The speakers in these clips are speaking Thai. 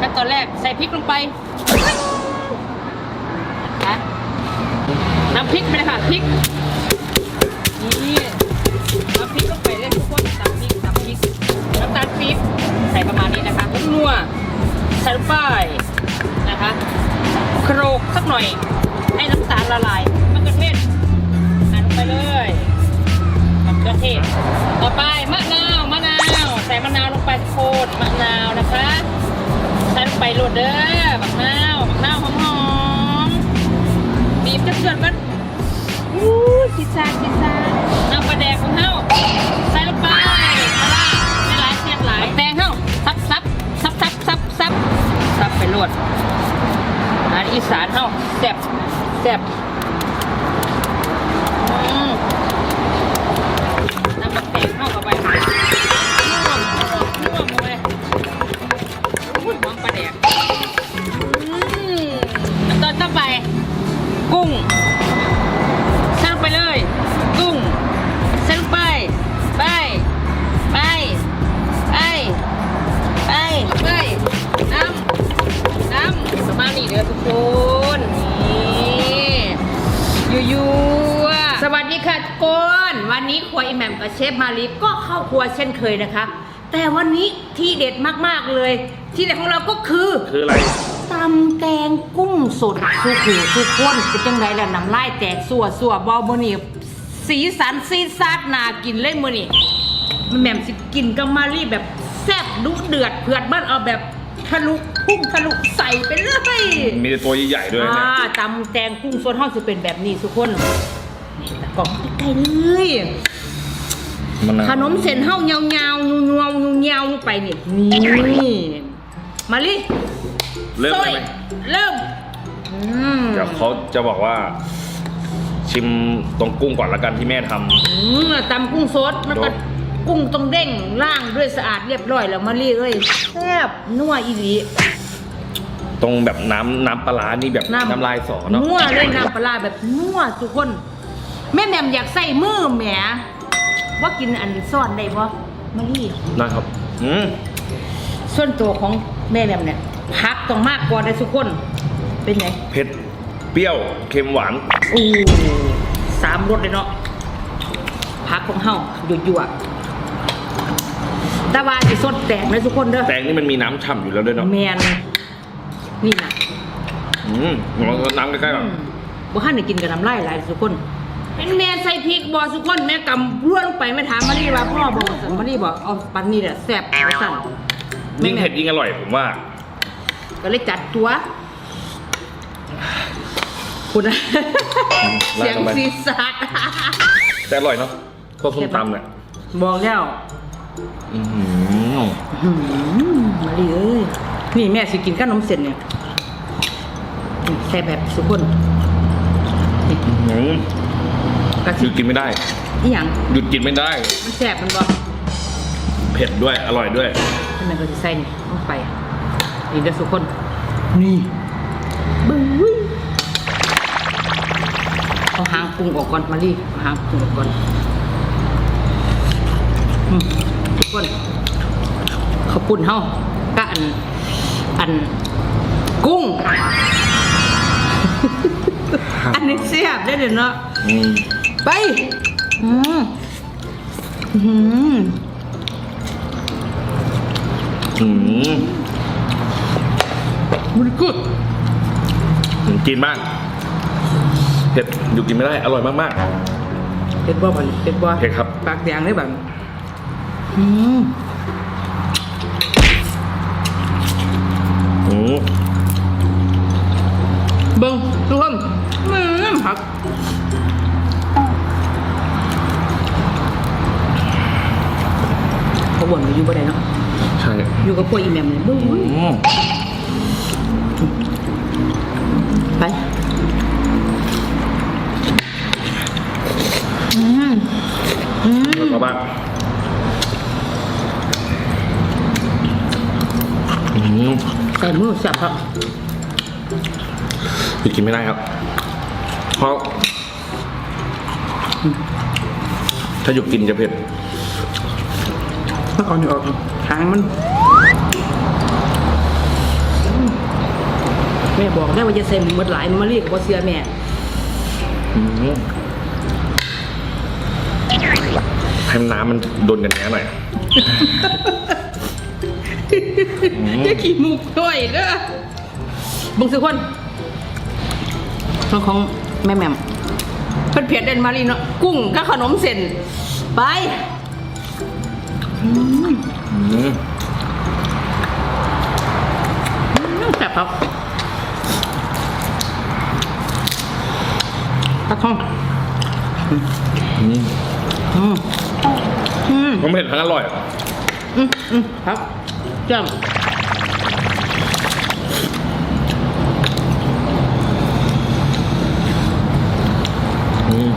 ขั้นตอนแรกใส่พริกลงไปนะน้ำพริกไปเลยค่ะพริกนี่น้ำพริกลงไปเลยทุกคนตำพริกตำพริกน้ำตาลปี๊บใส่ประมาณนี้นะคะนัวใส่ลงไปนะคะโครกสักหน่อย ให้น้ำตาลละลายมะเขือเทศใส่ลงไปเลยมะเขือเทศต่อไปมะนาวมะนาวใส่มะนาวลงไปทุกคนมะนาวนะคะ ใส่ลงไปโหลดเด้อบักนาวบักนาวหอมหอมบีบจะเกิดมันอู้ชิซาชิซาน้ำปลา นี่เด้อทุกคนนี่ยูยูสวัสดีค่ะทุกคนวันนี้ครัวอีแหม่มกับเชฟมารีก็เข้าครัวเช่นเคยนะคะ แต่วันนี้ที่เด็ดมากๆเลย ที่เด็ดของเราก็คือคืออะไรตำแตงกุ้งสดสุกูสุกคนเป็นจังไดล่ะน้ำลายแตกสัวสัวบอมนี่สีสันซีซาดนากินเลยมือนี่มันแหม่มสิกินกับมารีแบบแซ่บดุเดือดเผือดบ้านเอาแบบ ทะลุพุ่งทะลุใส่ไปเลยมีตัวใหญ่ๆด้วยอ่าเนี่ยตำแตงกุ้งสดห้องจะเป็นแบบนี้ทุกคนนี่ตะกล่องใกล้ๆเลยมันนะขนมเส้นเฮาเงาเงาๆนูนวนูเงาๆไปนี่นี่มารีเริ่มซอได้ยไหมเริ่มอืมเดี๋ยวเขาจะบอกว่า ชิมตรงกุ้งก่อนละกันที่แม่ทำ อืมตำกุ้งสดมันก็ โดน กุ้งต้องเด้งล่างด้วยสะอาดเรียบร้อยแล้วมารีเอ้ยแซ่บนัวอีหลีตรงแบบน้ำน้ำปลาร้านี่แบบน้ำลายสอเนาะนัวเลยน้ำปลาร้าแบบนัวทุกคน แม่แหม่มอยากใส่มือแหมว่ากินอันซ่อนได้ปะมารีนะครับ อืมส่วนตัวของแม่แหม่มเนี่ยพักต้องมากกว่าได้ทุกคน เป็นไงเผ็ดเปรี้ยวเค็มหวานอู้สามรสเลยเนาะพักของเฮาหยั่วๆ แต่ว่าสิสดแตกเลยทุกคนเด้อแตงนี่มันมีน้ำฉ่ำอยู่แล้วด้วยเนาะแมนนี่นะอืมลองเอาน้ำใกล้ๆก่อนบ่ฮั่นได้กินกับน้ำลายหลายทุกคนเป็นแม่ใส่พริกบ่ทุกคนแม่กำร่วนลงไปแม่ถามมารีว่าพ่อบอกว่าสั่นมารีบอกเอาปันนี่แหละแซ่บว่าสั่นยิ่งเผ็ดยิ่งอร่อยผมว่า ก็เลยจัดตัว คุณนะลากเสียงเข้าไปซีซัดแต่อร่อยเนาะพวกส้มตำเนี่ยบอกแล้ว อื้อหือหืมมารีเอ้ยนี่แม่สิกินขนมเส้นเนี่ยใส่แบบทุกคนอื้อหือกระหสิยุดกินไม่ได้ อีหยังหยุดกินไม่ได้ มันแซ่บมันบ่เผ็ดด้วย อร่อยด้วย ทำไมก็จะใส่นี่ลงไปนี่เด้อทุกคนนี่บึ้ยเอาหางปรุงออกก่อนมารีเอาหางปรุงออกก่อนอืมทุก คนข้าวปุ้นเฮากะอัน อัน กุ้ง อันนี้เสียบได้เดี๋ยวเนาะอืมไป อืมอืมอืมมันกุดกินบ้างเผ็ดหยุดกินไม่ได้ อร่อยมากเผ็ดบ่บ่เผ็ดบ่เผ็ดครับ ปากแดงเลยแบบ อื ใส่มือสับครับหยุดกินไม่ได้ครับ เพราะ ถ้าหยุดกินจะเผ็ดเมื่อก่อนอยู่ออกหางมันแม่บอกได้ว่าจะใส่หมูหมดหลายมันมาเรียกว่าเสือแม่อืมให้น้ำมันโดนกันแน่หน่อย จะขี่มุกด้วยเด้อเบึงสิคนของของแม่แหม่มเพิ่นเผ็ดเด่นมารีเนาะกุ้งกับขนมเส้นไปอืมอืมแซ่บครับตะทองอืมอืมอืมมันเผ็ดทั้งอร่อยอืมอืมครับ จ้ำอืม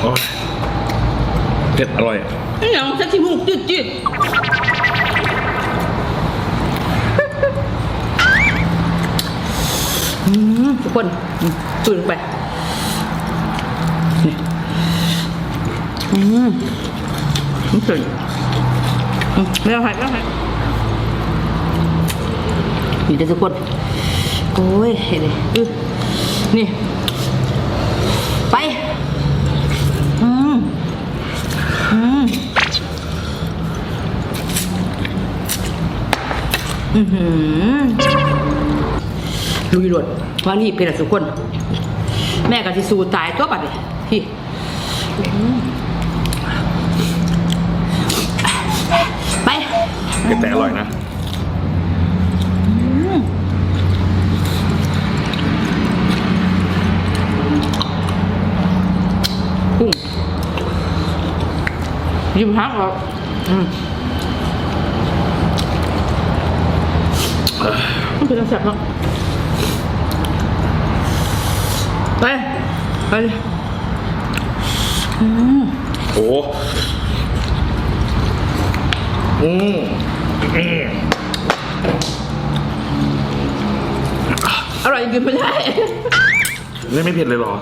โอ้ยเผ็ดอร่อยไอ้หยังสักทีมุกจืดจืดอืมทุกคนอืมตื่นไปนี่อืมอืมตื่นอื มไม่ต้องหัดไม่ต้องหัดนี่เด้อทุกคน โอ้ยเห็นเลยอือนี่ ไป อืม อืม อือหือลุยหลดว่านี่เป็นอะไรทุกคน แม่กับที่สู้ตายตัวบัดเลยพี่ เผ็ดแต่อร่อยนะกุ้งยิ้มฮักเหรออืมมันเป็นอะไรแซ่บเนาะไปไปเลยอืมโอ้อืม อืมอร่อยกินไม่ได้นี่ไม่เผ็ดเลยเหรอ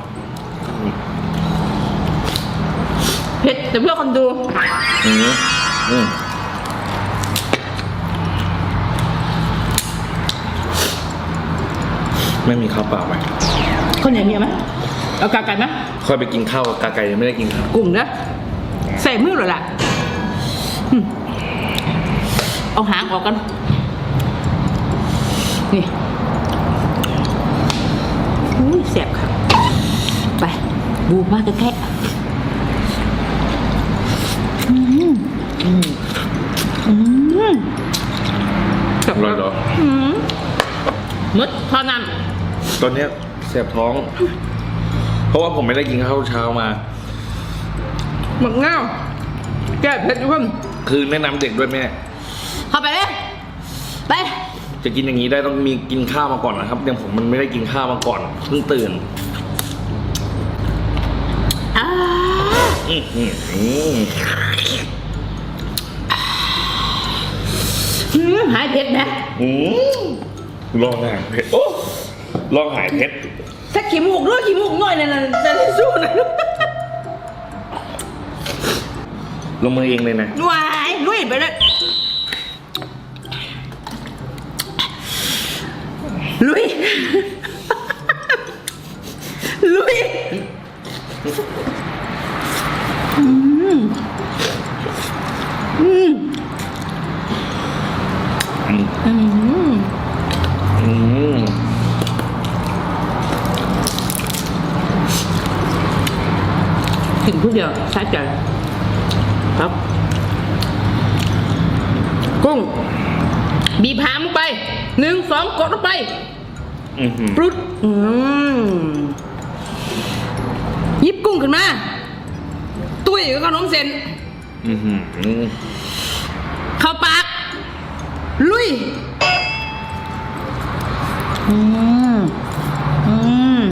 เผ็ดแต่เพื่อคนดู อืมอืมไม่มีข้าวเปล่าไหมคนอย่างนี้ไหมเอากาไก่ไหมค่อยไปกินข้าวกับกาไก่ยังไม่ได้กินข้าวกุ้งนะใส่มือเลยล่ะอืม เอาหางออกกัน นี่อุ้ยแสบครับไป บูมากใกล้ๆอืมอืมอืมแซ่อบร่อยเหรออืมมดเท่านั้น ตอนเนี้ยแสบท้อง เพราะว่าผมไม่ได้กินข้าวเช้ามาหมึกเง่าแก้เผ็ดทุกคนคือแนะนำเด็กด้วยแม่ เข้าไปเลยไป จะกินอย่างนี้ได้ต้องมีกินข้าวมาก่อนนะครับอย่างผมมันไม่ได้กินข้าวมาก่อนเพิ่งตื่นอ่าอืมอืมอืมอืมหายเผ็ดนะอืมลองหายเผ็ดโอ้ลองหายเผ็ดถ้าขี้มูกด้วยขี้มูกหน่อยนั่นน่ะจะได้สู้นะลงมือเองเลยนะวายลุยไปเลย ลุย ลุยอืมอืมอืมอืมกินผู้เดียวสะใจครับ กุ้ง บีบหามลงไป หนึ่งสองกดลงไปอืมปรุดอืมหยิบกุ้งขึ้นมา ตุ้ยกับขนมเส้นอืมอืมเข้าปาก ลุย อืม อืม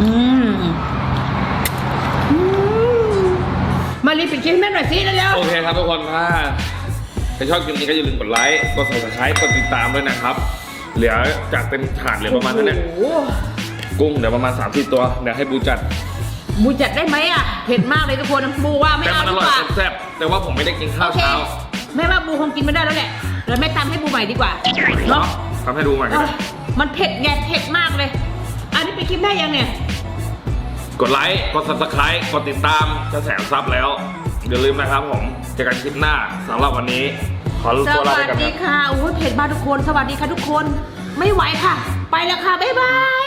อืมอืมมารีปิดคลิปให้แม่หน่อยสิเร็วโอเคครับทุกคนถ้า ใครชอบคลิปนี้ก็อย่าลืมกดไลค์ กด subscribe กดติดตามด้วยนะครับ เหลือจากเป็นถาดเหลือประมาณเท่านี้โอ้โหกุ้งเดี๋ยวประมาณ3ามสี่ตัว เดี๋ยวให้บูจัด บูจัดได้ไหมอะ เผ็ดมากเลยทุกคนบูว่าไม่แต่เอามันอดีร่อยกว่า แซ่บๆแต่ว่าผมไม่ได้กินข้าโอวเค เช้าแม่ว่าบูคงกินไม่ได้แล้วแหละแล้วแม่ตำให้บูใหม่ดีกว่า เนาะทำให้ดูใหม่ก็เอ้ได้ยมันเผ็ดไงเผ็ดมากเลย อันนี้ไปกินได้ยังเนี่ย กดไลค์ กด subscribe กดติดตามจะแสนซับแล้ว อย่าลืมนะครับผมเจอกันคลิปหน้าสำหรับวันนี้ ขอสตัวลาวัไปสกันดีครับ ค่ะโอ้ยเผ็ดมากทุกคน สวัสดีค่ะทุกคน ไม่ไหวค่ะ ไปแล้วค่ะ บ๊ายบาย